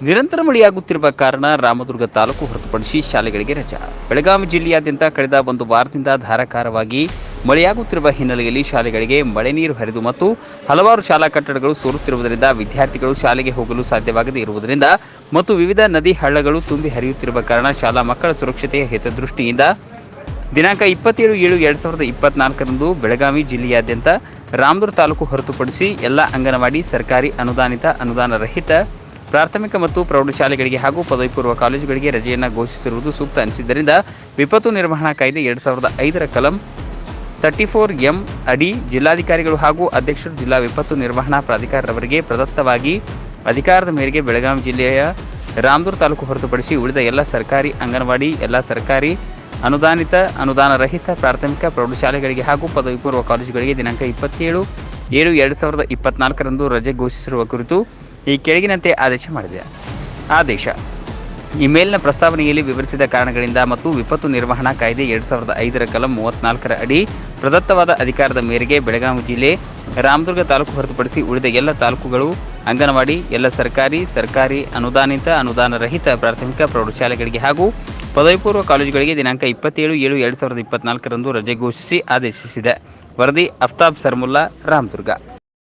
ನಿರಂತರ ಮಳೆಯಾಗುತ್ತಿರುವ ಕಾರಣ ರಾಮದುರ್ಗ ತಾಲೂಕು ಹೊರತುಪಡಿಸಿ ಶಾಲೆಗಳಿಗೆ ರಜಾ. ಬೆಳಗಾವಿ ಜಿಲ್ಲೆಯಾದ್ಯಂತ ಕಳೆದ ಒಂದು ವಾರದಿಂದ ಧಾರಾಕಾರವಾಗಿ ಮಳೆಯಾಗುತ್ತಿರುವ ಹಿನ್ನೆಲೆಯಲ್ಲಿ ಶಾಲೆಗಳಿಗೆ ಮಳೆ ನೀರು ಹರಿದು ಮತ್ತು ಹಲವಾರು ಶಾಲಾ ಕಟ್ಟಡಗಳು ಸೋರುತ್ತಿರುವುದರಿಂದ ವಿದ್ಯಾರ್ಥಿಗಳು ಶಾಲೆಗೆ ಹೋಗಲು ಸಾಧ್ಯವಾಗದೇ ಇರುವುದರಿಂದ ಮತ್ತು ವಿವಿಧ ನದಿ ಹಳ್ಳಗಳು ತುಂಬಿ ಹರಿಯುತ್ತಿರುವ ಕಾರಣ ಶಾಲಾ ಮಕ್ಕಳ ಸುರಕ್ಷತೆಯ ಹಿತದೃಷ್ಟಿಯಿಂದ ದಿನಾಂಕ ಇಪ್ಪತ್ತೇಳು ಏಳು ಎರಡು ಸಾವಿರದ ಇಪ್ಪತ್ನಾಲ್ಕರಂದು ಬೆಳಗಾವಿ ಜಿಲ್ಲೆಯಾದ್ಯಂತ ರಾಮದುರ್ಗ ತಾಲೂಕು ಹೊರತುಪಡಿಸಿ ಎಲ್ಲ ಅಂಗನವಾಡಿ ಸರ್ಕಾರಿ ಅನುದಾನಿತ ಅನುದಾನ ರಹಿತ ಪ್ರಾಥಮಿಕ ಮತ್ತು ಪ್ರೌಢಶಾಲೆಗಳಿಗೆ ಹಾಗೂ ಪದವಿ ಪೂರ್ವ ಕಾಲೇಜುಗಳಿಗೆ ರಜೆಯನ್ನು ಘೋಷಿಸಿರುವುದು ಸೂಕ್ತ ಅನಿಸಿದ್ದರಿಂದ ವಿಪತ್ತು ನಿರ್ವಹಣಾ ಕಾಯ್ದೆ ಎರಡು ಸಾವಿರದ ಐದರ ಕಲಂ ತರ್ಟಿ ಫೋರ್ ಎಂ ಅಡಿ ಜಿಲ್ಲಾಧಿಕಾರಿಗಳು ಹಾಗೂ ಅಧ್ಯಕ್ಷರು ಜಿಲ್ಲಾ ವಿಪತ್ತು ನಿರ್ವಹಣಾ ಪ್ರಾಧಿಕಾರದವರಿಗೆ ಪ್ರದತ್ತವಾಗಿ ಅಧಿಕಾರದ ಮೇರೆಗೆ ಬೆಳಗಾವಿ ಜಿಲ್ಲೆಯ ರಾಮದೂರು ತಾಲೂಕು ಹೊರತುಪಡಿಸಿ ಉಳಿದ ಎಲ್ಲ ಸರ್ಕಾರಿ, ಅಂಗನವಾಡಿ, ಎಲ್ಲ ಸರ್ಕಾರಿ ಅನುದಾನಿತ ಅನುದಾನ ರಹಿತ ಪ್ರಾಥಮಿಕ ಪ್ರೌಢಶಾಲೆಗಳಿಗೆ ಹಾಗೂ ಪದವಿ ಪೂರ್ವ ಕಾಲೇಜುಗಳಿಗೆ ದಿನಾಂಕ ಇಪ್ಪತ್ತೇಳು ಏಳು ಎರಡು ಸಾವಿರದ ಇಪ್ಪತ್ನಾಲ್ಕರಂದು ರಜೆ ಘೋಷಿಸಿರುವ ಕುರಿತು ಈ ಕೆಳಗಿನಂತೆ ಆದೇಶ ಮಾಡಿದೆ. ಆದೇಶ. ಈ ಮೇಲಿನ ಪ್ರಸ್ತಾವನೆಯಲ್ಲಿ ವಿವರಿಸಿದ ಕಾರಣಗಳಿಂದ ಮತ್ತು ವಿಪತ್ತು ನಿರ್ವಹಣಾ ಕಾಯ್ದೆ ಎರಡು ಸಾವಿರದ ಐದರ ಕಲಂ ಮೂವತ್ನಾಲ್ಕರ ಅಡಿ ಪ್ರದತ್ತವಾದ ಅಧಿಕಾರದ ಮೇರೆಗೆ ಬೆಳಗಾವಿ ಜಿಲ್ಲೆ ರಾಮದುರ್ಗ ತಾಲೂಕು ಹೊರತುಪಡಿಸಿ ಉಳಿದ ಎಲ್ಲ ತಾಲೂಕುಗಳು, ಅಂಗನವಾಡಿ, ಎಲ್ಲ ಸರ್ಕಾರಿ ಸರ್ಕಾರಿ ಅನುದಾನಿತ ಅನುದಾನ ರಹಿತ ಪ್ರಾಥಮಿಕ, ಪ್ರೌಢಶಾಲೆಗಳಿಗೆ ಹಾಗೂ ಪದವಿ ಪೂರ್ವ ಕಾಲೇಜುಗಳಿಗೆ ದಿನಾಂಕ ಇಪ್ಪತ್ತೇಳು ಏಳು ಎರಡು ಸಾವಿರದ ಇಪ್ಪತ್ನಾಲ್ಕರಂದು ರಜೆ ಘೋಷಿಸಿ ಆದೇಶಿಸಿದೆ. ವರದಿ ಅಫ್ತಾಬ್ ಸರ್ಮುಲ್ಲಾ, ರಾಮದುರ್ಗ.